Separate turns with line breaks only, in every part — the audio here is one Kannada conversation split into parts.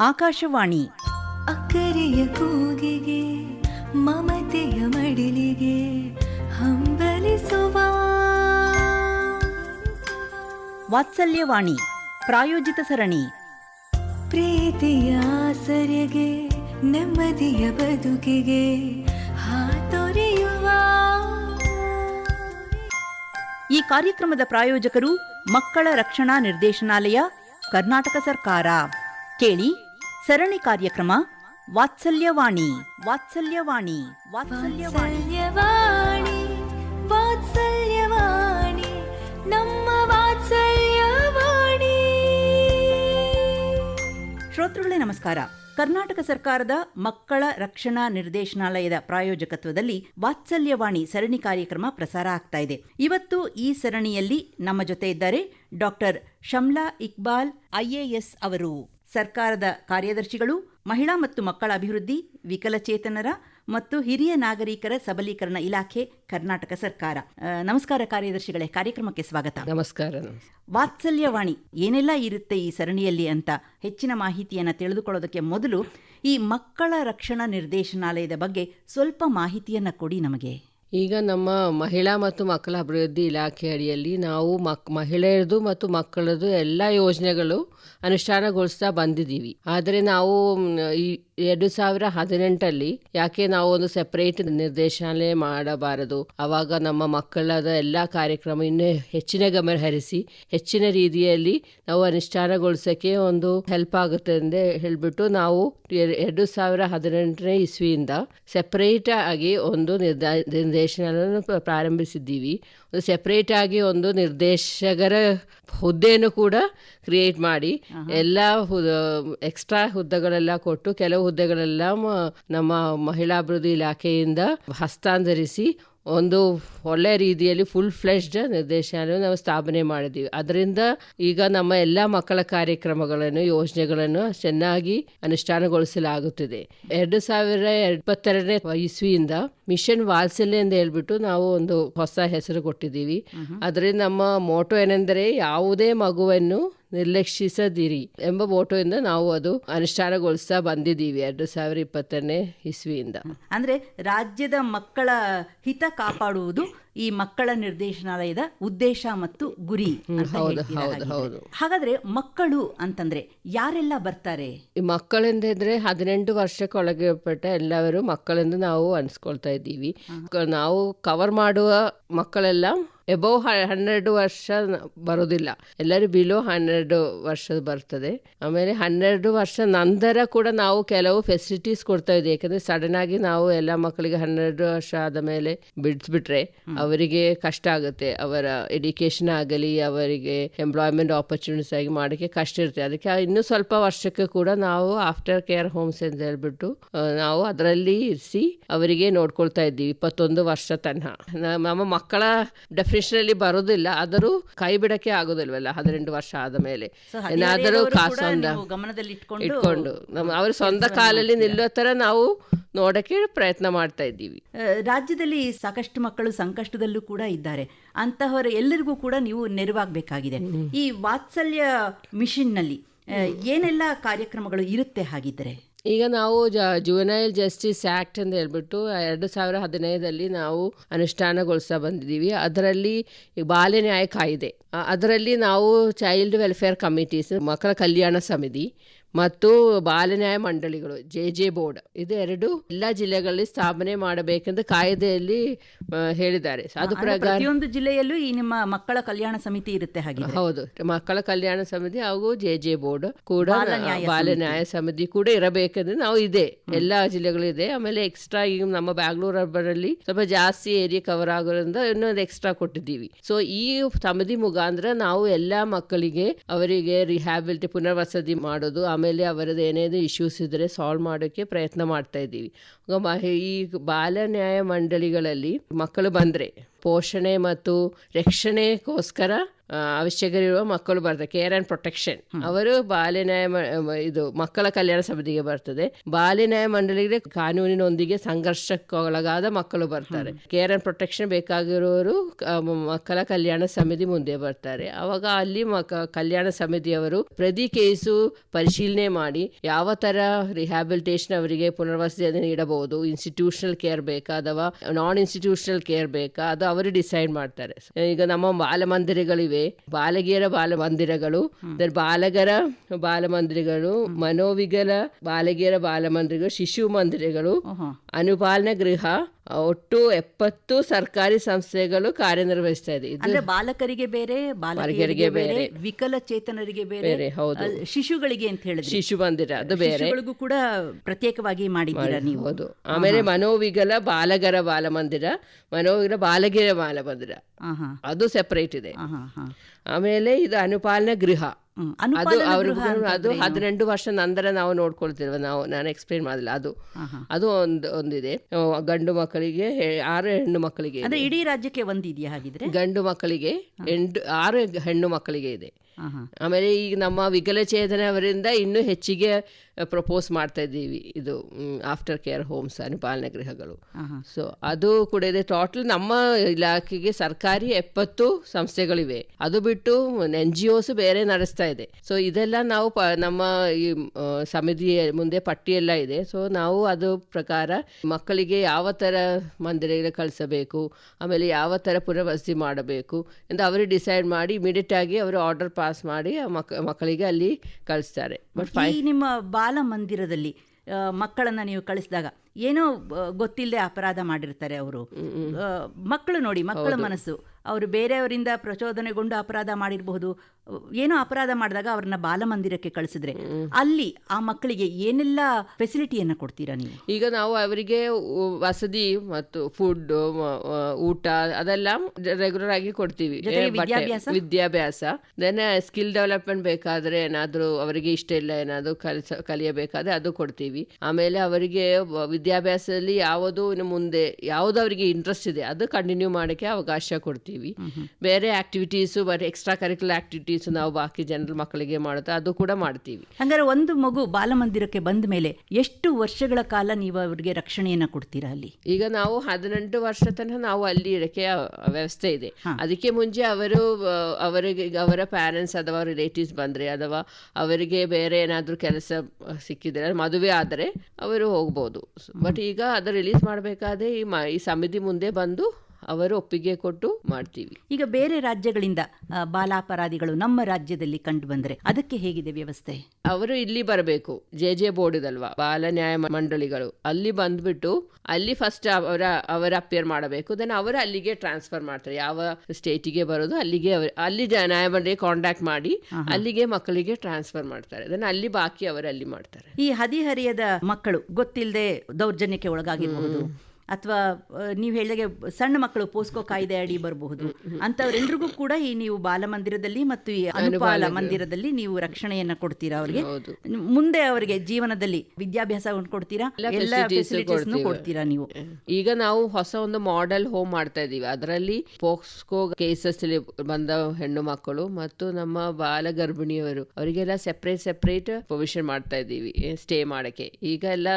ಆಕಾಶವಾಣಿ.
ಅಕ್ಕರೆಯ ಕೂಗಿಗೆ ಮಮತೆಯ ಮಡಿಲಿಗೆ ಹಂಬಲಿಸುವ.
ವಾತ್ಸಲ್ಯವಾಣಿ ಪ್ರಾಯೋಜಿತ ಸರಣಿ.
ಪ್ರೀತಿಯ ಸರಿಗೆ ನೆಮ್ಮದಿಯ ಬದುಕಿಗೆ ಹಾತೊರೆಯುವ.
ಈ ಕಾರ್ಯಕ್ರಮದ ಪ್ರಾಯೋಜಕರು ಮಕ್ಕಳ ರಕ್ಷಣಾ ನಿರ್ದೇಶನಾಲಯ ಕರ್ನಾಟಕ ಸರ್ಕಾರ. ಕೇಳಿ. ಸರಣಿ ಕಾರ್ಯಕ್ರಮ ವಾತ್ಸಲ್ಯವಾಣಿ ವಾತ್ಸಲ್ಯವಾಣಿ ವಾತ್ಸಲ್ಯವಾಣಿ.
ವಾತ್ಸಲ್ಯವಾಣಿ ನಮ್ಮ ವಾತ್ಸಲ್ಯವಾಣಿ.
ಶ್ರೋತೃಗಳೇ ನಮಸ್ಕಾರ. ಕರ್ನಾಟಕ ಸರ್ಕಾರದ ಮಕ್ಕಳ ರಕ್ಷಣಾ ನಿರ್ದೇಶನಾಲಯದ ಪ್ರಾಯೋಜಕತ್ವದಲ್ಲಿ ವಾತ್ಸಲ್ಯವಾಣಿ ಸರಣಿ ಕಾರ್ಯಕ್ರಮ ಪ್ರಸಾರ ಆಗ್ತಾ ಇದೆ. ಇವತ್ತು ಈ ಸರಣಿಯಲ್ಲಿ ನಮ್ಮ ಜೊತೆ ಇದ್ದಾರೆ ಡಾಕ್ಟರ್ ಶಮ್ಲಾ ಇಕ್ಬಾಲ್ ಐಎಎಸ್ ಅವರು. ಸರ್ಕಾರದ ಕಾರ್ಯದರ್ಶಿಗಳು ಮಹಿಳಾ ಮತ್ತು ಮಕ್ಕಳ ಅಭಿವೃದ್ಧಿ ವಿಕಲಚೇತನರ ಮತ್ತು ಹಿರಿಯ ನಾಗರಿಕರ ಸಬಲೀಕರಣ ಇಲಾಖೆ ಕರ್ನಾಟಕ ಸರ್ಕಾರ. ನಮಸ್ಕಾರ ಕಾರ್ಯದರ್ಶಿಗಳೇ ಕಾರ್ಯಕ್ರಮಕ್ಕೆ ಸ್ವಾಗತ.
ನಮಸ್ಕಾರ.
ವಾತ್ಸಲ್ಯವಾಣಿ ಏನೆಲ್ಲ ಇರುತ್ತೆ ಈ ಸರಣಿಯಲ್ಲಿ ಅಂತ ಹೆಚ್ಚಿನ ಮಾಹಿತಿಯನ್ನು ತಿಳಿದುಕೊಳ್ಳೋದಕ್ಕೆ ಮೊದಲು ಈ ಮಕ್ಕಳ ರಕ್ಷಣಾ ನಿರ್ದೇಶನಾಲಯದ ಬಗ್ಗೆ ಸ್ವಲ್ಪ ಮಾಹಿತಿಯನ್ನು ಕೊಡಿ ನಮಗೆ.
ಈಗ ನಮ್ಮ ಮಹಿಳಾ ಮತ್ತು ಮಕ್ಕಳ ಅಭಿವೃದ್ಧಿ ಇಲಾಖೆ ಅಡಿಯಲ್ಲಿ ನಾವು ಮಕ್, ಮಹಿಳೆಯರದು ಮತ್ತು ಮಕ್ಕಳದು ಎಲ್ಲ ಯೋಜನೆಗಳು ಅನುಷ್ಠಾನಗೊಳಿಸ್ತಾ ಬಂದಿದ್ದೀವಿ. ಆದರೆ ನಾವು ಈ ಎರಡು ಸಾವಿರ ಹದಿನೆಂಟಲ್ಲಿ ಯಾಕೆ ನಾವು ಒಂದು ಸೆಪರೇಟ್ ನಿರ್ದೇಶನಾಲಯ ಮಾಡಬಾರದು? ಅವಾಗ ನಮ್ಮ ಮಕ್ಕಳದ ಎಲ್ಲ ಕಾರ್ಯಕ್ರಮ ಇನ್ನೂ ಹೆಚ್ಚಿನ ಗಮನ ಹರಿಸಿ, ಹೆಚ್ಚಿನ ರೀತಿಯಲ್ಲಿ ನಾವು ಅನುಷ್ಠಾನಗೊಳಿಸೋಕ್ಕೆ ಒಂದು ಹೆಲ್ಪ್ ಆಗುತ್ತೆ ಅಂತ ಹೇಳಿಬಿಟ್ಟು ನಾವು ಎರ್- ಎರಡು ಸಾವಿರ ಹದಿನೆಂಟನೇ ಇಸ್ವಿಯಿಂದ ಸೆಪರೇಟ್ ಆಗಿ ಒಂದು ನಿರ್ದ ನಿರ್ದೇಶನಾಲಯವನ್ನು ಪ್ರ- ಪ್ರಾರಂಭಿಸಿದ್ದೀವಿ. ಒಂದು ಸೆಪರೇಟ್ ಆಗಿ ಒಂದು ನಿರ್ದೇಶಕರ ಹುದ್ದೆಯನ್ನು ಕೂಡ ಕ್ರಿಯೇಟ್ ಮಾಡಿ ಎಲ್ಲ ಎಕ್ಸ್ಟ್ರಾ ಹುದ್ದೆಗಳೆಲ್ಲ ಕೊಟ್ಟು ಕೆಲವು ಹುದ್ದೆಗಳೆಲ್ಲ ನಮ್ಮ ಮಹಿಳಾ ಅಭಿವೃದ್ಧಿ ಇಲಾಖೆಯಿಂದ ಹಸ್ತಾಂತರಿಸಿ ಒಂದು ಒಳ್ಳೆಯ ರೀತಿಯಲ್ಲಿ ಫುಲ್ ಫ್ಲೆಶ್ಡ್ ನಿರ್ದೇಶನ ನಾವು ಸ್ಥಾಪನೆ ಮಾಡಿದ್ದೀವಿ ಅದರಿಂದ ಈಗ ನಮ್ಮ ಎಲ್ಲ ಮಕ್ಕಳ ಕಾರ್ಯಕ್ರಮಗಳನ್ನು ಯೋಜನೆಗಳನ್ನು ಚೆನ್ನಾಗಿ ಅನುಷ್ಠಾನಗೊಳಿಸಲಾಗುತ್ತಿದೆ. ಎರಡು ಸಾವಿರ ಇಪ್ಪತ್ತೆರಡನೇ ಇಸ್ವಿಯಿಂದ ಮಿಷನ್ ವಾತ್ಸಲ್ಯ ಎಂದು ಹೇಳ್ಬಿಟ್ಟು ನಾವು ಒಂದು ಹೊಸ ಹೆಸರು ಕೊಟ್ಟಿದ್ದೀವಿ. ಅದರಿಂದ ನಮ್ಮ ಮೋಟೋ ಏನೆಂದರೆ ಯಾವುದೇ ಮಗುವನ್ನು ನಿರ್ಲಕ್ಷಿಸದಿರಿ ಎಂಬ ಮೋಟೋಯಿಂದ ನಾವು ಅದು ಅನುಷ್ಠಾನಗೊಳಿಸ್ತಾ ಬಂದಿದ್ದೀವಿ ಎರಡು ಸಾವಿರ ಇಪ್ಪತ್ತನೇ ಇಸ್ವಿಯಿಂದ.
ಅಂದ್ರೆ ರಾಜ್ಯದ ಮಕ್ಕಳ ಹಿತ ಕಾಪಾಡುವುದು ಈ ಮಕ್ಕಳ ನಿರ್ದೇಶನಾಲಯದ ಉದ್ದೇಶ ಮತ್ತು ಗುರಿ
ಹೌದು, ಹೌದು, ಹೌದು.
ಹಾಗಾದ್ರೆ ಮಕ್ಕಳು ಅಂತಂದ್ರೆ ಯಾರೆಲ್ಲ ಬರ್ತಾರೆ?
ಈ ಮಕ್ಕಳೆಂದಿದ್ರೆ ಹದಿನೆಂಟು ವರ್ಷಕ್ಕೊಳಗಪಟ್ಟ ಎಲ್ಲರೂ ಮಕ್ಕಳೆಂದು ನಾವು ಅನ್ಸ್ಕೊಳ್ತಾ ಇದ್ದೀವಿ. ನಾವು ಕವರ್ ಮಾಡುವ ಮಕ್ಕಳೆಲ್ಲ ಎಬವ್ ಹನ್ನೆರಡು ವರ್ಷ ಬರೋದಿಲ್ಲ. ಎಲ್ಲರೂ ಬಿಲೋ ಹನ್ನೆರಡು ವರ್ಷ ಬರ್ತದೆ. ಆಮೇಲೆ ಹನ್ನೆರಡು ವರ್ಷ ನಂತರ ಕೂಡ ನಾವು ಕೆಲವು ಫೆಸಿಲಿಟೀಸ್ ಕೊಡ್ತಾ ಇದ್ದೀವಿ ಯಾಕಂದ್ರೆ ಸಡನ್ ಆಗಿ ನಾವು ಎಲ್ಲ ಮಕ್ಕಳಿಗೆ ಹನ್ನೆರಡು ವರ್ಷ ಆದ ಮೇಲೆ ಬಿಡಿಸ್ಬಿಟ್ರೆ ಅವರಿಗೆ ಕಷ್ಟ ಆಗುತ್ತೆ. ಅವರ ಎಜುಕೇಶನ್ ಆಗಲಿ ಅವರಿಗೆ ಎಂಪ್ಲಾಯ್ಮೆಂಟ್ ಆಪರ್ಚುನಿಟೀಸ್ ಆಗಿ ಮಾಡೋಕ್ಕೆ ಕಷ್ಟ ಇರುತ್ತೆ. ಅದಕ್ಕೆ ಇನ್ನೂ ಸ್ವಲ್ಪ ವರ್ಷಕ್ಕೆ ಕೂಡ ನಾವು ಆಫ್ಟರ್ ಕೇರ್ ಹೋಮ್ಸ್ ಅಂತ ಹೇಳ್ಬಿಟ್ಟು ನಾವು ಅದರಲ್ಲಿ ಇರಿಸಿ ಅವರಿಗೆ ನೋಡ್ಕೊಳ್ತಾ ಇದ್ದೀವಿ. ಇಪ್ಪತ್ತೊಂದು ವರ್ಷ ತನಕ. ನಮ್ಮ ಮಕ್ಕಳ ಡೆಫಿನೇಷನ್ ಅಲ್ಲಿ ಬರೋದಿಲ್ಲ. ಆದರೂ ಕೈ ಬಿಡಕ್ಕೆ ಆಗೋದಿಲ್ವಲ್ಲ ಹದಿನೆಂಟು ವರ್ಷ ಆದ ಮೇಲೆ. ಏನಾದರೂ ಕಾಸೊಂದ
ಇಟ್ಕೊಂಡು
ನಮ್ಮ ಅವ್ರ ಸ್ವಂತ ಕಾಲಲ್ಲಿ ನಿಲ್ಲೋ ತರ ನಾವು ನೋಡಕ್ಕೆ ಪ್ರಯತ್ನ ಮಾಡ್ತಾ ಇದ್ದೀವಿ.
ರಾಜ್ಯದಲ್ಲಿ ಸಾಕಷ್ಟು ಮಕ್ಕಳು ಸಂಕಷ್ಟದಲ್ಲೂ ಕೂಡ ಇದ್ದಾರೆ. ಅಂತಹವರ ಎಲ್ಲರಿಗೂ ಕೂಡ ನೀವು ನೆರವಾಗಬೇಕಾಗಿದೆ. ಈ ವಾತ್ಸಲ್ಯ ಮಿಷನ್ನಲ್ಲಿ ನಲ್ಲಿ ಏನೆಲ್ಲ ಕಾರ್ಯಕ್ರಮಗಳು ಇರುತ್ತೆ ಹಾಗಿದ್ರೆ?
ಈಗ ನಾವು ಜ ಜುವೆನೈಲ್ ಜಸ್ಟಿಸ್ ಆ್ಯಕ್ಟ್ ಅಂತ ಹೇಳ್ಬಿಟ್ಟು ಎರಡು ಸಾವಿರ ಹದಿನೈದರಲ್ಲಿ ನಾವು ಅನುಷ್ಠಾನಗೊಳಿಸ್ತಾ ಬಂದಿದ್ದೀವಿ. ಅದರಲ್ಲಿ ಬಾಲ್ಯ ನ್ಯಾಯ ಕಾಯಿದೆ. ಅದರಲ್ಲಿ ನಾವು ಚೈಲ್ಡ್ ವೆಲ್ಫೇರ್ ಕಮಿಟೀಸ್ ಮಕ್ಕಳ ಕಲ್ಯಾಣ ಸಮಿತಿ ಮತ್ತು ಬಾಲನ್ಯಾಯ ಮಂಡಳಿಗಳು ಜೆ ಜೆ ಬೋರ್ಡ್ ಇದು ಎರಡು ಎಲ್ಲ ಜಿಲ್ಲೆಗಳಲ್ಲಿ ಸ್ಥಾಪನೆ ಮಾಡಬೇಕೆಂದು ಕಾಯ್ದೆಯಲ್ಲಿ ಹೇಳಿದ್ದಾರೆ. ಅದು ಪ್ರಕಾರ
ಪ್ರತಿಯೊಂದು ಜಿಲ್ಲೆಯಲ್ಲೂ ಈ ನಿಮ್ಮ ಮಕ್ಕಳ ಕಲ್ಯಾಣ ಸಮಿತಿ ಇರುತ್ತೆ ಹಾಗೆ
ಹೌದು. ಮಕ್ಕಳ ಕಲ್ಯಾಣ ಸಮಿತಿ ಹಾಗೂ ಜೆ ಜೆ ಬೋರ್ಡ್ ಕೂಡ
ಬಾಲನ್ಯಾಯ ನ್ಯಾಯ
ಸಮಿತಿ. ಕೂಡ ಇರಬೇಕಂದ್ರೆ ನಾವು ಇದೆ. ಎಲ್ಲಾ ಜಿಲ್ಲೆಗಳು ಇದೆ. ಆಮೇಲೆ ಎಕ್ಸ್ಟ್ರಾ ಈಗ ನಮ್ಮ ಬ್ಯಾಂಗ್ಳೂರ್ ಅರ್ಬನಲ್ಲಿ ಸ್ವಲ್ಪ ಜಾಸ್ತಿ ಏರಿಯಾ ಕವರ್ ಆಗೋದ್ರಿಂದ ಇನ್ನೊಂದು ಎಕ್ಸ್ಟ್ರಾ ಕೊಟ್ಟಿದ್ದೀವಿ. ಸೊ ಈ ಸಮಿತಿ ಮುಖಾಂತರ ನಾವು ಎಲ್ಲಾ ಮಕ್ಕಳಿಗೆ ಅವರಿಗೆ ರಿಹ್ಯಾಬಿಲಿಟಿ ಪುನರ್ವಸತಿ ಮಾಡೋದು ಆಮೇಲೆ ಅವರದ್ದು ಏನೇನು ಇಶ್ಯೂಸ್ ಇದ್ದರೆ ಸಾಲ್ವ್ ಮಾಡೋಕ್ಕೆ ಪ್ರಯತ್ನ ಮಾಡ್ತಾ ಇದ್ದೀವಿ. ಈ ಬಾಲ ನ್ಯಾಯ ಮಂಡಳಿಗಳಲ್ಲಿ ಮಕ್ಕಳು ಬಂದ್ರೆ ಪೋಷಣೆ ಮತ್ತು ರಕ್ಷಣೆಗೋಸ್ಕರ ಅವಶ್ಯಕರಿರುವ ಅವಶ್ಯಕವಿರುವ ಮಕ್ಕಳು ಬರ್ತಾರೆ ಕೇರ್ ಆ್ಯಂಡ್ ಪ್ರೊಟೆಕ್ಷನ್ ಅವರು ಬಾಲ್ಯ ನ್ಯಾಯ ಇದು ಮಕ್ಕಳ ಕಲ್ಯಾಣ ಸಮಿತಿಗೆ ಬರ್ತದೆ. ಬಾಲ್ಯ ನ್ಯಾಯ ಮಂಡಳಿಗೆ ಕಾನೂನಿನೊಂದಿಗೆ ಸಂಘರ್ಷಕ್ಕೊಳಗಾದ ಮಕ್ಕಳು ಬರ್ತಾರೆ. ಕೇರ್ ಆ್ಯಂಡ್ ಪ್ರೊಟೆಕ್ಷನ್ ಬೇಕಾಗಿರುವವರು ಮಕ್ಕಳ ಕಲ್ಯಾಣ ಸಮಿತಿ ಮುಂದೆ ಬರ್ತಾರೆ. ಅವಾಗ ಅಲ್ಲಿ ಮಕ ಕಲ್ಯಾಣ ಸಮಿತಿಯವರು ಪ್ರತಿ ಕೇಸು ಪರಿಶೀಲನೆ ಮಾಡಿ ಯಾವ ತರ ರಿಹ್ಯಾಬಿಲಿಟೇಷನ್ ಅವರಿಗೆ ಪುನರ್ವಸತಿಯನ್ನು ನೀಡಬಹುದು ಇನ್ಸ್ಟಿಟ್ಯೂಷನಲ್ ಕೇರ್ ಬೇಕಾ ಅಥವಾ ನಾನ್ ಇನ್ಸ್ಟಿಟ್ಯೂಷನಲ್ ಕೇರ್ ಬೇಕಾ ಅದು ಅವರು ಡಿಸೈಡ್ ಮಾಡ್ತಾರೆ. ಈಗ ನಮ್ಮ ಬಾಲ ಮಂದಿರಗಳಿವೆ ಬಾಲಗಿಯರ ಬಾಲ ಮಂದಿರಗಳು ಬಾಲಗರ ಬಾಲ ಮಂದಿರಗಳು ಮನೋವಿಗಲ ಬಾಲಗಿಯರ ಬಾಲ ಮಂದಿರಗಳು
ಶಿಶು ಮಂದಿರಗಳು
ಅನುಪಾಲನಾ ಗೃಹ ಒಟ್ಟು ಎಪ್ಪತ್ತು ಸರ್ಕಾರಿ ಸಂಸ್ಥೆಗಳು ಕಾರ್ಯನಿರ್ವಹಿಸ್ತಾ ಇದೆ.
ಅಂದ್ರೆ ಬಾಲಕರಿಗೆ ಬೇರೆ ಬಾಲಕರಿಗೆ ಬೇರೆ ವಿಕಲಚೇತನರಿಗೆ ಬೇರೆ
ಹೌದು.
ಶಿಶುಗಳಿಗೆ ಅಂತ ಹೇಳಿದ್ರೆ.
ಶಿಶು ಮಂದಿರ ಅದು ಬೇರೆ.
ಶಿಶುಗಳಿಗೂ ಕೂಡ ಪ್ರತ್ಯೇಕವಾಗಿ ಮಾಡಿದ್ದೀರಾ ನೀವು?
ಹೌದು. ಆಮೇಲೆ ಮನೋವಿಗಲ ಬಾಲಗರ ಬಾಲ ಮಂದಿರ ಮನೋವಿಗಲ ಬಾಲಗಿರ
ಬಾಲ ಮಂದಿರ.
ಅದು ಸೆಪರೇಟ್ ಇದೆ. ಆಮೇಲೆ ಇದು ಅನುಪಾಲನ ಗೃಹ. ಅದು ಅವರು ಅದು? ಹದಿನೆಂಟು ವರ್ಷ ನಂತರ ನಾವು ನೋಡ್ಕೊಳ್ತಿರುವ ನಾವು ನಾನು ಎಕ್ಸ್ಪ್ಲೇನ್ ಮಾಡಿಲ್ಲ ಅದು. ಅದು ಒಂದು ಒಂದಿದೆ. ಗಂಡು ಮಕ್ಕಳಿಗೆ ಆರು ಹೆಣ್ಣು ಮಕ್ಕಳಿಗೆ
ಅಂದ್ರೆ ಇಡೀ ರಾಜ್ಯಕ್ಕೆ ಒಂದಿದೆಯಾ ಹಾಗಿದ್ರೆ?
ಗಂಡು ಮಕ್ಕಳಿಗೆ ಎಂಟು ಆರು ಹೆಣ್ಣು ಮಕ್ಕಳಿಗೆ ಇದೆ. ಆಮೇಲೆ ಈಗ ನಮ್ಮ ವಿಕಲಚೇತನವರಿಂದ ಇನ್ನೂ ಹೆಚ್ಚಿಗೆ ಪ್ರಪೋಸ್ ಮಾಡ್ತಾ ಇದ್ದೀವಿ. ಇದು ಆಫ್ಟರ್ ಕೇರ್ ಹೋಮ್ಸ್ ಅನುಪಾಲನಾ ಗೃಹಗಳು. ಸೊ ಅದು ಕೂಡ ಇದೆ. ಟೋಟಲ್ ನಮ್ಮ ಇಲಾಖೆಗೆ ಸರ್ಕಾರಿ ಎಪ್ಪತ್ತು ಸಂಸ್ಥೆಗಳಿವೆ. ಅದು ಬಿಟ್ಟು ಎನ್ ಜಿ ಒಸ್ ಬೇರೆ ನಡೆಸ್ತಾ ಇದೆ. ಸೊ ಇದೆಲ್ಲ ನಾವು ನಮ್ಮ ಈ ಸಮಿತಿಯ ಮುಂದೆ ಪಟ್ಟಿಯೆಲ್ಲ ಇದೆ. ಸೊ ನಾವು ಅದು ಪ್ರಕಾರ ಮಕ್ಕಳಿಗೆ ಯಾವ ಥರ ಮಂದಿರಗಳಿಗೆ ಕಳಿಸಬೇಕು ಆಮೇಲೆ ಯಾವ ಥರ ಪುನರ್ವಸತಿ ಮಾಡಬೇಕು ಎಂದು ಅವರು ಡಿಸೈಡ್ ಮಾಡಿ ಇಮಿಡಿಯೇಟ್ ಆಗಿ ಅವರು ಆರ್ಡರ್ ಪಾಸ್ ಮಾಡಿ ಮಕ್ಕಳಿಗೆ ಅಲ್ಲಿ ಕಳಿಸ್ತಾರೆ. ಬಟ್
ನಿಮ್ಮ ಬಾಲ ಮಕ್ಕಳನ್ನು ನೀವು ಕಳಿಸಿದಾಗ ಏನೋ ಗೊತ್ತಿಲ್ಲದೆ ಅಪರಾಧ ಮಾಡಿರ್ತಾರೆ ಅವರು. ಮಕ್ಕಳು ನೋಡಿ ಮಕ್ಕಳ ಮನಸ್ಸು. ಅವರು ಬೇರೆಯವರಿಂದ ಪ್ರಚೋದನೆಗೊಂಡು ಅಪರಾಧ ಮಾಡಿರಬಹುದು. ಏನೋ ಅಪರಾಧ ಮಾಡಿದಾಗ ಅವ್ರನ್ನ ಬಾಲಮಂದಿರಕ್ಕೆ ಕಳಿಸಿದ್ರೆ. ಅಲ್ಲಿ ಆ ಮಕ್ಕಳಿಗೆ ಏನೆಲ್ಲ ಫೆಸಿಲಿಟಿಯನ್ನು ಕೊಡ್ತೀರಾ ನೀವು?
ಈಗ ನಾವು ಅವರಿಗೆ ವಸತಿ ಮತ್ತು ಫುಡ್ ಊಟ ಅದೆಲ್ಲ ರೆಗ್ಯುಲರ್ ಆಗಿ ಕೊಡ್ತೀವಿ.
ವಿದ್ಯಾಭ್ಯಾಸ?
ದೆನ್ ಸ್ಕಿಲ್ ಡೆವಲಪ್ಮೆಂಟ್ ಬೇಕಾದ್ರೆ ಏನಾದರೂ ಅವರಿಗೆ ಇಷ್ಟ ಇಲ್ಲ ಏನಾದರೂ ಕಲಿಸ ಕಲಿಯಬೇಕಾದ್ರೆ ಅದು ಕೊಡ್ತೀವಿ. ಆಮೇಲೆ ಅವರಿಗೆ ವಿದ್ಯಾಭ್ಯಾಸದಲ್ಲಿ ಯಾವುದು ಇನ್ನು ಮುಂದೆ ಯಾವುದು ಅವರಿಗೆ ಇಂಟ್ರೆಸ್ಟ್ ಇದೆ ಅದು ಕಂಟಿನ್ಯೂ ಮಾಡೋಕ್ಕೆ ಅವಕಾಶ ಕೊಡ್ತೀವಿ. ಬೇರೆ ಆಕ್ಟಿವಿಟೀಸು ಬರೀ ಎಕ್ಸ್ಟ್ರಾ ಕರಿಕ್ಯುಲರ್ ಆಕ್ಟಿವಿಟೀಸ್ ನಾವು ಬಾಕಿ ಜನರ ಮಕ್ಕಳಿಗೆ ಮಾಡುತ್ತೆ ಅದು ಕೂಡ ಮಾಡ್ತೀವಿ.
ಹಂಗಾರೆ ಒಂದು ಮಗು ಬಾಲಮಂದಿರಕ್ಕೆ ಬಂದ ಮೇಲೆ ಎಷ್ಟು ವರ್ಷಗಳ ಕಾಲ ನೀವು ಅವರಿಗೆ ರಕ್ಷಣೆಯನ್ನ ಕೊಡ್ತೀರಾ ಅಲ್ಲಿ?
ಈಗ ನಾವು ಹದಿನೆಂಟು ವರ್ಷ ತನಕ ನಾವು ಅಲ್ಲಿ ಇಡಕ್ಕೆ ವ್ಯವಸ್ಥೆ ಇದೆ. ಅದಕ್ಕೆ ಮುಂಚೆ ಅವರು ಅವರಿಗೆ ಅವರ ಪ್ಯಾರೆಂಟ್ಸ್ ಅಥವಾ ರಿಲೇಟಿವ್ಸ್ ಬಂದರೆ ಅಥವಾ ಅವರಿಗೆ ಬೇರೆ ಏನಾದರೂ ಕೆಲಸ ಸಿಕ್ಕಿದ್ರೆ ಮದುವೆ ಆದರೆ ಅವರು ಹೋಗ್ಬೋದು. ಬಟ್ ಈಗ ಅದು ರಿಲೀಸ್ ಮಾಡಬೇಕಾದ್ರೆ ಈ ಈ ಸಮಿತಿ ಮುಂದೆ ಬಂದು ಅವರು ಒಪ್ಪಿಗೆ ಕೊಟ್ಟು ಮಾಡ್ತೀವಿ.
ಈಗ ಬೇರೆ ರಾಜ್ಯಗಳಿಂದ ಬಾಲ ಬಾಲಾಪರಾಧಿಗಳು ನಮ್ಮ ರಾಜ್ಯದಲ್ಲಿ ಕಂಡು ಬಂದ್ರೆ ಅದಕ್ಕೆ ಹೇಗಿದೆ ವ್ಯವಸ್ಥೆ?
ಅವರು ಇಲ್ಲಿ ಬರಬೇಕು. ಜೆ ಜೆ ಬೋರ್ಡ್ ಇದಲ್ವಾ ಬಾಲ ನ್ಯಾಯ ಮಂಡಳಿಗಳು. ಅಲ್ಲಿ ಬಂದ್ಬಿಟ್ಟು ಅಲ್ಲಿ ಫಸ್ಟ್ ಅವರ ಅವರ ಅಪಿಯರ್ ಮಾಡಬೇಕು. ದೆನ್ ಅವರು ಅಲ್ಲಿಗೆ ಟ್ರಾನ್ಸ್ಫರ್ ಮಾಡ್ತಾರೆ. ಯಾವ ಸ್ಟೇಟಿಗೆ ಬರೋದು ಅಲ್ಲಿಗೆ ಅಲ್ಲಿ ನ್ಯಾಯಮಂಡಳಿ ಕಾಂಟ್ಯಾಕ್ಟ್ ಮಾಡಿ ಅಲ್ಲಿಗೆ ಮಕ್ಕಳಿಗೆ ಟ್ರಾನ್ಸ್ಫರ್ ಮಾಡ್ತಾರೆ. ದೆನ್ ಅಲ್ಲಿ ಬಾಕಿ ಅವರು ಅಲ್ಲಿ ಮಾಡ್ತಾರೆ.
ಈ ಹದಿಹರಿಯದ ಮಕ್ಕಳು ಗೊತ್ತಿಲ್ಲದೆ ದೌರ್ಜನ್ಯಕ್ಕೆ ಒಳಗಾಗಿರಬಹುದು. ಅಥವಾ ನೀವು ಹೇಳಿದಾಗೆ ಸಣ್ಣ ಮಕ್ಕಳು ಪೋಸ್ಕೋ ಕಾಯ್ದೆ ಅಡಿ ಬರಬಹುದು. ಅಂತವ್ರೆಲ್ರಿಗೂ ಕೂಡ ಈ ನೀವು ಬಾಲಮಂದಿರದಲ್ಲಿ ಮತ್ತು ಈ ಅನುಪಾಲ ಮಂದಿರದಲ್ಲಿ ನೀವು ರಕ್ಷಣೆಯನ್ನ ಕೊಡ್ತೀರಾ ಅವರಿಗೆ? ಮುಂದೆ ಅವರಿಗೆ ಜೀವನದಲ್ಲಿ ವಿದ್ಯಾಭ್ಯಾಸ ಕೊಡ್ತೀರಾ? ಎಲ್ಲ. ಕೊಡ್ತೀರಾ ನೀವು?
ಈಗ ನಾವು ಹೊಸ ಒಂದು ಮಾಡೆಲ್ ಹೋಮ್ ಮಾಡ್ತಾ ಇದ್ದೀವಿ. ಅದರಲ್ಲಿ ಪೋಕ್ಸ್ಕೋ ಕೇಸಸ್ ಬಂದ ಹೆಣ್ಣು ಮಕ್ಕಳು ಮತ್ತು ನಮ್ಮ ಬಾಲ ಗರ್ಭಿಣಿಯವರು ಅವರಿಗೆಲ್ಲ ಸೆಪರೇಟ್ ಸೆಪರೇಟ್ ಪ್ರೊವಿಷನ್ ಮಾಡ್ತಾ ಇದ್ದೀವಿ ಸ್ಟೇ ಮಾಡಕ್ಕೆ. ಈಗ ಎಲ್ಲ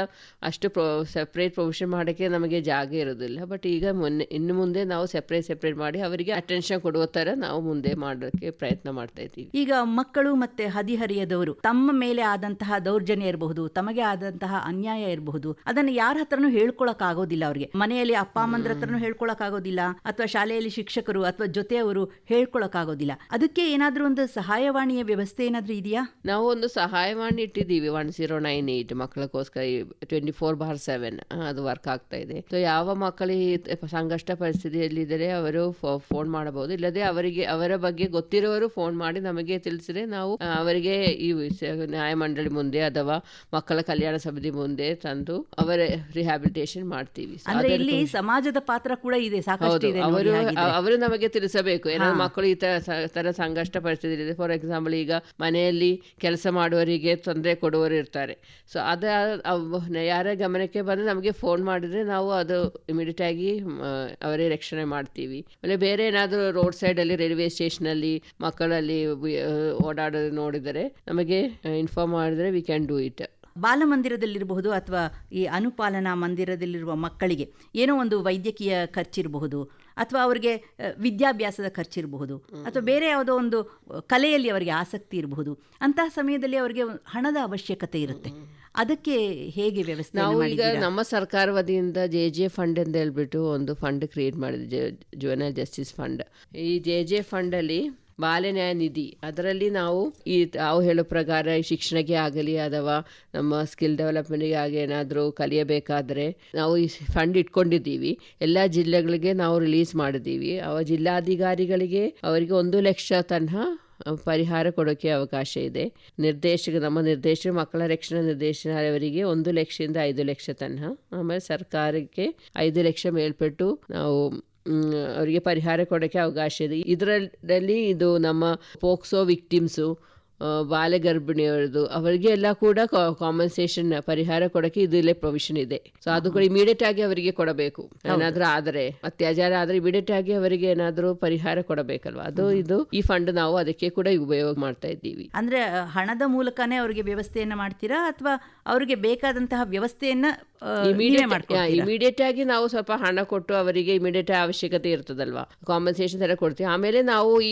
ಅಷ್ಟು ಸೆಪರೇಟ್ ಪ್ರೊವಿಷನ್ ಮಾಡಕ್ಕೆ ನಮಗೆ ಜಾಗ ಇರೋದಿಲ್ಲ. ಬಟ್ ಈಗ ಮೊನ್ನೆ ಇನ್ನು ಮುಂದೆ ನಾವು ಸೆಪ್ರೇಟ್ ಸೆಪ್ರೇಟ್ ಮಾಡಿ ಅವರಿಗೆ ಅಟೆನ್ಷನ್ ಕೊಡುವ ತರ ನಾವು ಮುಂದೆ ಮಾಡೋಕೆ ಪ್ರಯತ್ನ ಮಾಡ್ತಾ ಇದ್ದೀವಿ.
ಈಗ ಮಕ್ಕಳು ಮತ್ತೆ ಹದಿಹರಿಯದವರು ತಮ್ಮ ಮೇಲೆ ಆದಂತಹ ದೌರ್ಜನ್ಯ ಇರಬಹುದು ತಮಗೆ ಆದಂತಹ ಅನ್ಯಾಯ ಇರಬಹುದು ಅದನ್ನ ಯಾರ ಹತ್ರನೂ ಹೇಳ್ಕೊಳಕ್ ಆಗೋದಿಲ್ಲ ಅವರಿಗೆ. ಮನೆಯಲ್ಲಿ ಅಪ್ಪ ಅಮ್ಮಂದ್ರ ಹತ್ರನೂ ಹೇಳ್ಕೊಳಕ್ ಆಗೋದಿಲ್ಲ ಅಥವಾ ಶಾಲೆಯಲ್ಲಿ ಶಿಕ್ಷಕರು ಅಥವಾ ಜೊತೆಯವರು ಹೇಳ್ಕೊಳಕ್ ಆಗೋದಿಲ್ಲ ಅದಕ್ಕೆ ಏನಾದ್ರೂ ಒಂದು ಸಹಾಯವಾಣಿಯ ವ್ಯವಸ್ಥೆ ಏನಾದ್ರೂ ಇದೆಯಾ?
ನಾವು ಒಂದು ಸಹಾಯವಾಣಿ ಇಟ್ಟಿದ್ದೀವಿ. ಒನ್ ಜೀರೋ ನೈನ್ ಏಟ್ ಮಕ್ಕಳಿಗೋಸ್ಕರ ಟ್ವೆಂಟಿ ಫೋರ್ ಬಾರ್ ಸೆವೆನ್ ಅದು ವರ್ಕ್ ಆಗ್ತಾ ಇದೆ. ಯಾವ ಮಕ್ಕಳಿಗೆ ಸಂಕಷ್ಟ ಪರಿಸ್ಥಿತಿಯಲ್ಲಿದ್ದರೆ ಅವರು ಫೋನ್ ಮಾಡಬಹುದು. ಇಲ್ಲದೆ ಅವರಿಗೆ ಅವರ ಬಗ್ಗೆ ಗೊತ್ತಿರೋರು ಫೋನ್ ಮಾಡಿ ನಮಗೆ ತಿಳಿಸಿದ್ರೆ ನಾವು ಅವರಿಗೆ ಈ ನ್ಯಾಯಮಂಡಳಿ ಮುಂದೆ ಅಥವಾ ಮಕ್ಕಳ ಕಲ್ಯಾಣ ಸಮಿತಿ ಮುಂದೆ ತಂದು ಅವರ ರಿಹ್ಯಾಬಿಲಿಟೇಷನ್ ಮಾಡ್ತೀವಿ.
ಇಲ್ಲಿ ಸಮಾಜದ ಪಾತ್ರ ಕೂಡ ಇದೆ. ಸಾಕಷ್ಟು
ಅವರು. ಅವರು ನಮಗೆ ತಿಳಿಸಬೇಕು. ಏನಾದ್ರು ಮಕ್ಕಳು ಈ ತರ ಸ- ತರ ಸಂಕಷ್ಟ ಪರಿಸ್ಥಿತಿ ಇದೆ ಫಾರ್ ಎಕ್ಸಾಂಪಲ್ ಈಗ ಮನೆಯಲ್ಲಿ ಕೆಲಸ ಮಾಡುವವರಿಗೆ ತೊಂದರೆ ಕೊಡುವವರು ಇರ್ತಾರೆ. ಸೊ ಅದ ಯಾರ ಗಮನಕ್ಕೆ ಬಂದ್ರೆ ನಮಗೆ ಫೋನ್ ಮಾಡಿದ್ರೆ ನಾವು ಅದು ಇಮಿಡಿಯೇಟ್ ಆಗಿ ಅವರೇ ರಕ್ಷಣೆ ಮಾಡ್ತೀವಿ. ಆಮೇಲೆ ಬೇರೆ ಏನಾದರೂ ರೋಡ್ ಸೈಡಲ್ಲಿ ರೈಲ್ವೆ ಸ್ಟೇಷನಲ್ಲಿ ಮಕ್ಕಳಲ್ಲಿ ಓಡಾಡೋದು ನೋಡಿದರೆ ನಮಗೆ ಇನ್ಫಾರ್ಮ್ ಮಾಡಿದರೆ ವಿ ಕ್ಯಾನ್ ಡೂ ಇಟ್
ಬಾಲಮಂದಿರದಲ್ಲಿರಬಹುದು ಅಥವಾ ಈ ಅನುಪಾಲನಾ ಮಂದಿರದಲ್ಲಿರುವ ಮಕ್ಕಳಿಗೆ ಏನೋ ಒಂದು ವೈದ್ಯಕೀಯ ಖರ್ಚಿರಬಹುದು ಅಥವಾ ಅವರಿಗೆ ವಿದ್ಯಾಭ್ಯಾಸದ ಖರ್ಚಿರಬಹುದು ಅಥವಾ ಬೇರೆ ಯಾವುದೋ ಒಂದು ಕಲೆಯಲ್ಲಿ ಅವರಿಗೆ ಆಸಕ್ತಿ ಇರಬಹುದು ಅಂತಹ ಸಮಯದಲ್ಲಿ ಅವರಿಗೆ ಹಣದ ಅವಶ್ಯಕತೆ ಇರುತ್ತೆ. ಅದಕ್ಕೆ ಹೇಗೆ ವ್ಯವಸ್ಥೆ
ನಾವು ಈಗ ನಮ್ಮ ಸರ್ಕಾರ ವತಿಯಿಂದ ಜೆ ಜೆ ಫಂಡ್ ಅಂತ ಹೇಳ್ಬಿಟ್ಟು ಒಂದು ಫಂಡ್ ಕ್ರಿಯೇಟ್ ಮಾಡಿದ್ವಿ ಜುವೆನಲ್ ಜಸ್ಟಿಸ್ ಫಂಡ್. ಈ ಜೆ ಜೆ ಫಂಡಲ್ಲಿ ಬಾಲ್ಯ ನ್ಯಾಯ ನಿಧಿ ಅದರಲ್ಲಿ ನಾವು ಈ ತಾವು ಹೇಳೋ ಪ್ರಕಾರ ಈ ಶಿಕ್ಷಣಕ್ಕೆ ಆಗಲಿ ಅಥವಾ ನಮ್ಮ ಸ್ಕಿಲ್ ಡೆವಲಪ್ಮೆಂಟ್ಗೆ ಆಗಿ ಏನಾದರೂ ಕಲಿಯಬೇಕಾದರೆ ನಾವು ಈ ಫಂಡ್ ಇಟ್ಕೊಂಡಿದ್ದೀವಿ. ಎಲ್ಲ ಜಿಲ್ಲೆಗಳಿಗೆ ನಾವು ರಿಲೀಸ್ ಮಾಡಿದ್ದೀವಿ. ಅವ ಜಿಲ್ಲಾಧಿಕಾರಿಗಳಿಗೆ ಅವರಿಗೆ ಒಂದು ಲಕ್ಷ ತನಕ ಪರಿಹಾರ ಕೊಡೋಕೆ ಅವಕಾಶ ಇದೆ. ನಿರ್ದೇಶಕ, ನಮ್ಮ ನಿರ್ದೇಶಕ ಮಕ್ಕಳ ರಕ್ಷಣಾ ನಿರ್ದೇಶನಾಲಯವರಿಗೆ ಒಂದು ಲಕ್ಷದಿಂದ ಐದು ಲಕ್ಷ ತನಕ ಆಮೇಲೆ ಸರ್ಕಾರಕ್ಕೆ ಐದು ಲಕ್ಷ ಮೇಲ್ಪಟ್ಟು ನಾವು ಅವರಿಗೆ ಪರಿಹಾರ ಕೊಡೋಕ್ಕೆ ಅವಕಾಶ ಇದೆ. ಇದರಲ್ಲಿ ಇದು ನಮ್ಮ ಪೋಕ್ಸೋ ವಿಕ್ಟಿಮ್ಸು ಬಾಲ್ಯ ಗರ್ಭಿಣಿಯರದು ಅವರಿಗೆ ಎಲ್ಲ ಕೂಡ ಕಾಂಪನ್ಸೇಷನ್ ಪರಿಹಾರ ಕೊಡಕ್ಕೆ ಇದಲ್ಲೇ ಪ್ರೊವಿಷನ್ ಇದೆ. ಸೊ ಅದು ಕೂಡ ಇಮಿಡಿಯೇಟ್ ಆಗಿ ಅವರಿಗೆ ಕೊಡಬೇಕು. ಏನಾದರೂ ಆದರೆ ಅತ್ಯಾಚಾರ ಆದ್ರೆ ಇಮಿಡಿಯೇಟ್ ಆಗಿ ಅವರಿಗೆ ಏನಾದರೂ ಪರಿಹಾರ ಕೊಡಬೇಕಲ್ವಾ? ಅದು ಇದು ಈ ಫಂಡ್ ನಾವು ಅದಕ್ಕೆ ಕೂಡ ಉಪಯೋಗ ಮಾಡ್ತಾ ಇದ್ದೀವಿ.
ಅಂದ್ರೆ ಹಣದ ಮೂಲಕನೇ ಅವರಿಗೆ ವ್ಯವಸ್ಥೆಯನ್ನ ಮಾಡ್ತೀರಾ? ಅಥವಾ ಅವರಿಗೆ ಬೇಕಾದಂತಹ ವ್ಯವಸ್ಥೆಯನ್ನ
ಇಮಿಡಿಯೇಟ್ ಆಗಿ ನಾವು ಸ್ವಲ್ಪ ಹಣ ಕೊಟ್ಟು ಅವರಿಗೆ ಇಮಿಡಿಯೇಟ್ ಅವಶ್ಯಕತೆ ಇರ್ತದಲ್ವಾ? ಕಾಂಪನ್ಸೇಷನ್ ತರ ಕೊಡ್ತೀವಿ. ಆಮೇಲೆ ನಾವು ಈ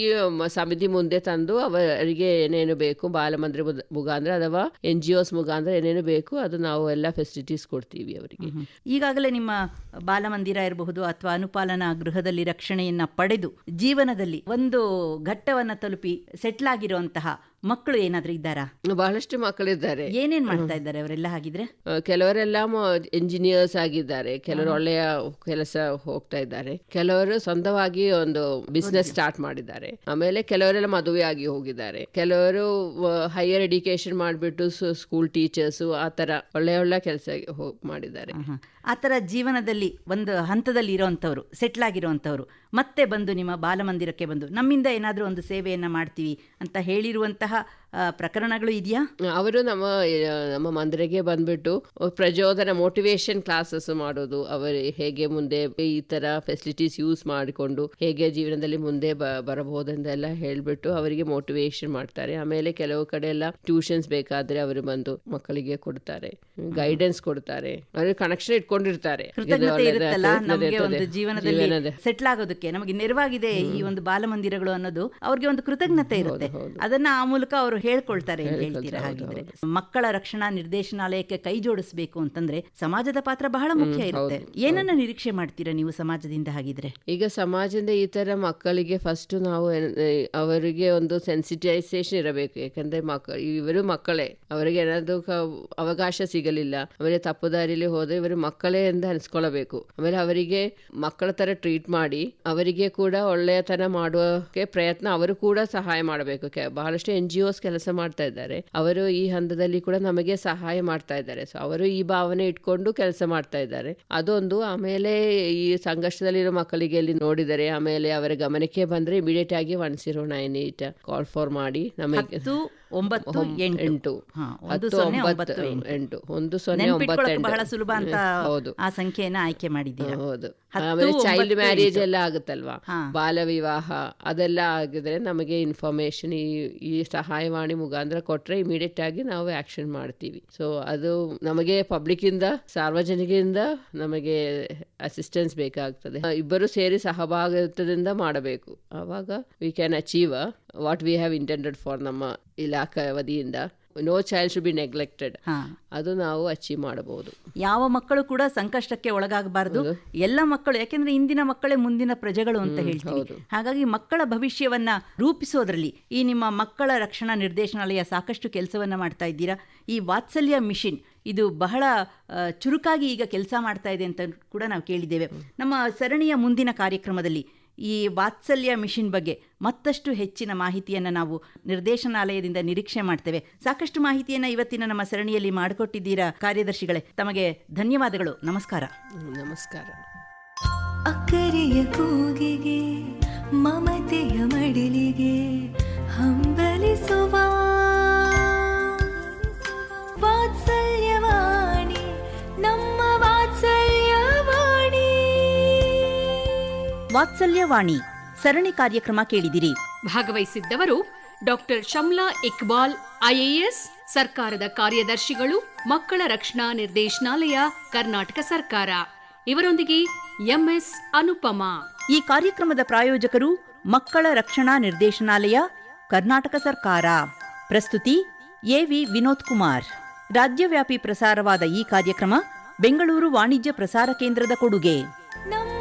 ಸಮಿತಿ ಮುಂದೆ ತಂದು ಅವರಿಗೆ ಏನೇನು ಬೇಕು, ಬಾಲಮಂದಿರ ಮುದ- ಮುಖಾಂತರ ಅಥವಾ ಎನ್ ಜಿ ಒಸ್ ಮುಖಾಂತರ ಏನೇನು ಬೇಕು, ಅದು ನಾವು ಎಲ್ಲ ಫೆಸಿಲಿಟೀಸ್ ಕೊಡ್ತೀವಿ ಅವರಿಗೆ.
ಈಗಾಗಲೇ ನಿಮ್ಮ ಬಾಲಮಂದಿರ ಇರಬಹುದು ಅಥವಾ ಅನುಪಾಲನಾ ಗೃಹದಲ್ಲಿ ರಕ್ಷಣೆಯನ್ನ ಪಡೆದು ಜೀವನದಲ್ಲಿ ಒಂದು ಘಟ್ಟವನ್ನ ತಲುಪಿ ಸೆಟ್ಲ್ ಆಗಿರುವಂತಹ ಮಕ್ಕಳು ಏನಾದ್ರೂ ಇದ್ದಾರಾ?
ಬಹಳಷ್ಟು ಮಕ್ಕಳಿದ್ದಾರೆ.
ಏನೇನ್ ಮಾಡ್ತಾ ಇದ್ದಾರೆ ಅವರೆಲ್ಲ ಹಾಗಿದ್ರೆ?
ಕೆಲವರೆಲ್ಲ ಇಂಜಿನಿಯರ್ಸ್ ಆಗಿದ್ದಾರೆ. ಕೆಲವರು ಒಳ್ಳೆಯ ಕೆಲಸ ಹೋಗ್ತಾ ಇದ್ದಾರೆ. ಕೆಲವರು ಸ್ವಂತವಾಗಿ ಒಂದು ಬಿಸ್ನೆಸ್ ಸ್ಟಾರ್ಟ್ ಮಾಡಿದ್ದಾರೆ. ಆಮೇಲೆ ಕೆಲವರೆಲ್ಲ ಮದುವೆ ಆಗಿ ಹೋಗಿದ್ದಾರೆ. ಕೆಲವರು ಹೈಯರ್ ಎಡ್ಯುಕೇಶನ್ ಮಾಡಿಬಿಟ್ಟು ಸ್ಕೂಲ್ ಟೀಚರ್ಸ್ ಆ ತರ ಒಳ್ಳೆ ಒಳ್ಳೆ ಕೆಲಸ ಮಾಡಿದ್ದಾರೆ.
ಆ ಥರ ಜೀವನದಲ್ಲಿ ಒಂದು ಹಂತದಲ್ಲಿ ಇರೋವಂಥವ್ರು ಸೆಟ್ಲ್ ಆಗಿರೋವಂಥವ್ರು ಮತ್ತೆ ಬಂದು ನಿಮ್ಮ ಬಾಲಮಂದಿರಕ್ಕೆ ಬಂದು ನಮ್ಮಿಂದ ಏನಾದರೂ ಒಂದು ಸೇವೆಯನ್ನು ಮಾಡ್ತೀವಿ ಅಂತ ಹೇಳಿರುವಂತಹ ಪ್ರಕರಣಗಳು ಇದೆಯಾ?
ಅವರು ನಮ್ಮ ನಮ್ಮ ಮಂದಿರಗೆ ಬಂದ್ಬಿಟ್ಟು ಪ್ರಚೋದನ ಮೋಟಿವೇಶನ್ ಕ್ಲಾಸಸ್ ಮಾಡೋದು ಅವರು ಹೇಗೆ ಮುಂದೆ ಈ ತರ ಫೆಸಿಲಿಟೀಸ್ ಯೂಸ್ ಮಾಡಿಕೊಂಡು ಹೇಗೆ ಜೀವನದಲ್ಲಿ ಮುಂದೆ ಬ ಬರಬಹುದೆಂದೆಲ್ಲ ಹೇಳ್ಬಿಟ್ಟು ಅವರಿಗೆ ಮೋಟಿವೇಶನ್ ಮಾಡ್ತಾರೆ. ಆಮೇಲೆ ಕೆಲವು ಕಡೆ ಎಲ್ಲ ಟ್ಯೂಷನ್ಸ್ ಬೇಕಾದ್ರೆ ಅವರು ಬಂದು ಮಕ್ಕಳಿಗೆ ಕೊಡ್ತಾರೆ ಗೈಡೆನ್ಸ್ ಕೊಡ್ತಾರೆ. ಅವ್ರಿಗೆ ಕನೆಕ್ಷನ್ ಇಟ್ಕೊಂಡಿರ್ತಾರೆ.
ಜೀವನದಲ್ಲಿ
ಜೀವನದ-
ಸೆಟ್ಲ್ ಆಗೋದಕ್ಕೆ ನಮಗೆ ನೆರವಾಗಿದೆ ಈ ಒಂದು ಬಾಲಮಂದಿರಗಳು ಅನ್ನೋದು ಅವ್ರಿಗೆ ಒಂದು ಕೃತಜ್ಞತೆ ಇರುತ್ತೆ. ಅದನ್ನ ಆ ಮೂಲಕ ಅವರು ಹೇಳ್ಕೊಳ್ತಾರೆ ಅಂತ ಹೇಳ್ತೀರಾ ಹಾಗಿದ್ರೆ? ಮಕ್ಕಳ ರಕ್ಷಣಾ ನಿರ್ದೇಶನಾಲಯಕ್ಕೆ ಕೈ ಜೋಡಿಸಬೇಕು ಅಂತಂದ್ರೆ ಸಮಾಜದ ಪಾತ್ರ ಬಹಳ ಮುಖ್ಯ ಇರುತ್ತೆ. ಏನನ್ನ ನಿರೀಕ್ಷೆ ಮಾಡ್ತೀರಾ ನೀವು ಸಮಾಜದಿಂದ ಹಾಗಿದ್ರೆ?
ಈಗ ಸಮಾಜದಿಂದ ಈ ತರ ಮಕ್ಕಳಿಗೆ ಫಸ್ಟ್ ನಾವು ಅವರಿಗೆ ಒಂದು ಸೆನ್ಸಿಟೈಸೇಷನ್ ಇರಬೇಕು. ಯಾಕಂದ್ರೆ ಮಕ್ಕಳು ಇವರು ಮಕ್ಕಳೇ. ಅವರಿಗೆ ಏನಾದ್ರು ಅವಕಾಶ ಸಿಗಲಿಲ್ಲ. ಅವರಿಗೆ ತಪ್ಪು ದಾರಿಯಲ್ಲಿ ಹೋದ್ರೆ ಇವರು ಮಕ್ಕಳೇ ಎಂದು ಅನ್ಸ್ಕೊಳ್ಬೇಕು. ಆಮೇಲೆ ಅವರಿಗೆ ಮಕ್ಕಳ ತರ ಟ್ರೀಟ್ ಮಾಡಿ ಅವರಿಗೆ ಕೂಡ ಒಳ್ಳೆಯತನ ಮಾಡುವಕ್ಕೆ ಪ್ರಯತ್ನ ಅವರು ಕೂಡ ಸಹಾಯ ಮಾಡಬೇಕು. ಬಹಳಷ್ಟು ಎನ್ ಜಿ ಒಸ್ ಕೆಲಸ ಮಾಡ್ತಾ ಇದ್ದಾರೆ. ಅವರು ಈ ಹಂತದಲ್ಲಿ ಕೂಡ ನಮಗೆ ಸಹಾಯ ಮಾಡ್ತಾ ಇದ್ದಾರೆ. ಸೊ ಅವರು ಈ ಭಾವನೆ ಇಟ್ಕೊಂಡು ಕೆಲಸ ಮಾಡ್ತಾ ಇದ್ದಾರೆ. ಅದೊಂದು ಆಮೇಲೆ ಈ ಸಂಘರ್ಷದಲ್ಲಿರೋ ಮಕ್ಕಳಿಗೆ ಅಲ್ಲಿ ನೋಡಿದರೆ, ಆಮೇಲೆ ಅವರ ಗಮನಕ್ಕೆ ಬಂದ್ರೆ ಇಮಿಡಿಯೇಟ್ ಆಗಿ one zero nine eight call for ಮಾಡಿ ನಮಗೆ
ಒಂಬತ್ತು ಎಂಟು.
ಎಂಟು.
ಒಂದು ಸೊನ್ನೆ ಬಹಳ ಸುಲಭ ಅಂತ
ಹೌದು.
ಆ ಸಂಖ್ಯೆಯನ್ನ ಆಯ್ಕೆ ಮಾಡಿದ್ದೀರಾ?
ಹೌದು. ಆಮೇಲೆ ಚೈಲ್ಡ್ ಮ್ಯಾರೇಜ್ ಎಲ್ಲ ಆಗುತ್ತಲ್ವಾ. ಬಾಲ ವಿವಾಹ ಅದೆಲ್ಲ ಆಗಿದ್ರೆ ನಮಗೆ ಇನ್ಫಾರ್ಮೇಶನ್ ಈ ಈ ಸಹಾಯವಾಣಿ ಮುಖಾಂತರ ಕೊಟ್ರೆ ಇಮಿಡಿಯೇಟ್ ಆಗಿ ನಾವು ಆಕ್ಷನ್ ಮಾಡ್ತೀವಿ. ಸೊ ಅದು ನಮಗೆ ಪಬ್ಲಿಕ್ ಇಂದ ಸಾರ್ವಜನಿಕರಿಂದ ನಮಗೆ ಅಸಿಸ್ಟೆನ್ಸ್ ಬೇಕಾಗ್ತದೆ. ಇಬ್ಬರು ಸೇರಿ ಸಹಭಾಗಿತ್ವದಿಂದ ಮಾಡಬೇಕು. ಆವಾಗ we can achieve what we have intended for ನಮ್ಮ ಇಲಾಖೆ ವತಿಯಿಂದ no child should be neglected ಅದು ನಾವು ಅಚೀವ್ ಮಾಡಬಹುದು.
ಯಾವ ಮಕ್ಕಳು ಕೂಡ ಸಂಕಷ್ಟಕ್ಕೆ ಒಳಗಾಗಬಾರದು. ಎಲ್ಲ ಮಕ್ಕಳು ಯಾಕೆಂದ್ರೆ ಇಂದಿನ ಮಕ್ಕಳೇ ಮುಂದಿನ ಪ್ರಜೆಗಳು ಅಂತ ಹೇಳ್ತೀವಿ ಹಾಗಾಗಿ ಮಕ್ಕಳ ಭವಿಷ್ಯವನ್ನ ರೂಪಿಸೋದ್ರಲ್ಲಿ ಈ ನಿಮ್ಮ ಮಕ್ಕಳ ರಕ್ಷಣಾ ನಿರ್ದೇಶನಾಲಯ ಸಾಕಷ್ಟು ಕೆಲಸವನ್ನ ಮಾಡ್ತಾ ಇದ್ದೀರಾ? ಈ ವಾತ್ಸಲ್ಯ ಮಿಷಿನ್ ಇದು ಬಹಳ ಚುರುಕಾಗಿ ಈಗ ಕೆಲಸ ಮಾಡ್ತಾ ಇದೆ ಅಂತ ಕೂಡ ನಾವು ಕೇಳಿದ್ದೇವೆ. ನಮ್ಮ ಸರಣಿಯ ಮುಂದಿನ ಕಾರ್ಯಕ್ರಮದಲ್ಲಿ ಈ ವಾತ್ಸಲ್ಯ ಮಿಷಿನ್ ಬಗ್ಗೆ ಮತ್ತಷ್ಟು ಹೆಚ್ಚಿನ ಮಾಹಿತಿಯನ್ನು ನಾವು ನಿರ್ದೇಶನಾಲಯದಿಂದ ನಿರೀಕ್ಷೆ ಮಾಡ್ತೇವೆ. ಸಾಕಷ್ಟು ಮಾಹಿತಿಯನ್ನು ಇವತ್ತಿನ ನಮ್ಮ ಸರಣಿಯಲ್ಲಿ ಮಾಡಿಕೊಟ್ಟಿದ್ದೀರಾ ಕಾರ್ಯದರ್ಶಿಗಳೇ. ತಮಗೆ ಧನ್ಯವಾದಗಳು. ನಮಸ್ಕಾರ.
ನಮಸ್ಕಾರ.
ಅಕ್ಕರೆಯ ಕೂಗಿಗೆ ಮಮತೆಯ ಮಡಿಲಿಗೆ ಹಂಬಲಿಸುವ. ವಾತ್ಸಲ್ಯವಾಣಿ
ವಾತ್ಸಲ್ಯವಾಣಿ. ಸರಣಿ ಕಾರ್ಯಕ್ರಮ ಕೇಳಿದಿರಿ.
ಭಾಗವಹಿಸಿದ್ದವರು ಡಾಕ್ಟರ್ ಶಮ್ಲಾ ಇಕ್ಬಾಲ್ ಐಎಎಸ್ ಸರ್ಕಾರದ ಕಾರ್ಯದರ್ಶಿಗಳು ಮಕ್ಕಳ ರಕ್ಷಣಾ ನಿರ್ದೇಶನಾಲಯ ಕರ್ನಾಟಕ ಸರ್ಕಾರ. ಇವರೊಂದಿಗೆ ಎಂಎಸ್ ಅನುಪಮಾ.
ಈ ಕಾರ್ಯಕ್ರಮದ ಪ್ರಾಯೋಜಕರು ಮಕ್ಕಳ ರಕ್ಷಣಾ ನಿರ್ದೇಶನಾಲಯ ಕರ್ನಾಟಕ ಸರ್ಕಾರ. ಪ್ರಸ್ತುತಿ ಎವಿ ವಿನೋದ್ ಕುಮಾರ್. ರಾಜ್ಯವ್ಯಾಪಿ ಪ್ರಸಾರವಾದ ಈ ಕಾರ್ಯಕ್ರಮ ಬೆಂಗಳೂರು ವಾಣಿಜ್ಯ ಪ್ರಸಾರ ಕೇಂದ್ರದ ಕೊಡುಗೆ.
ನಮ್ಮ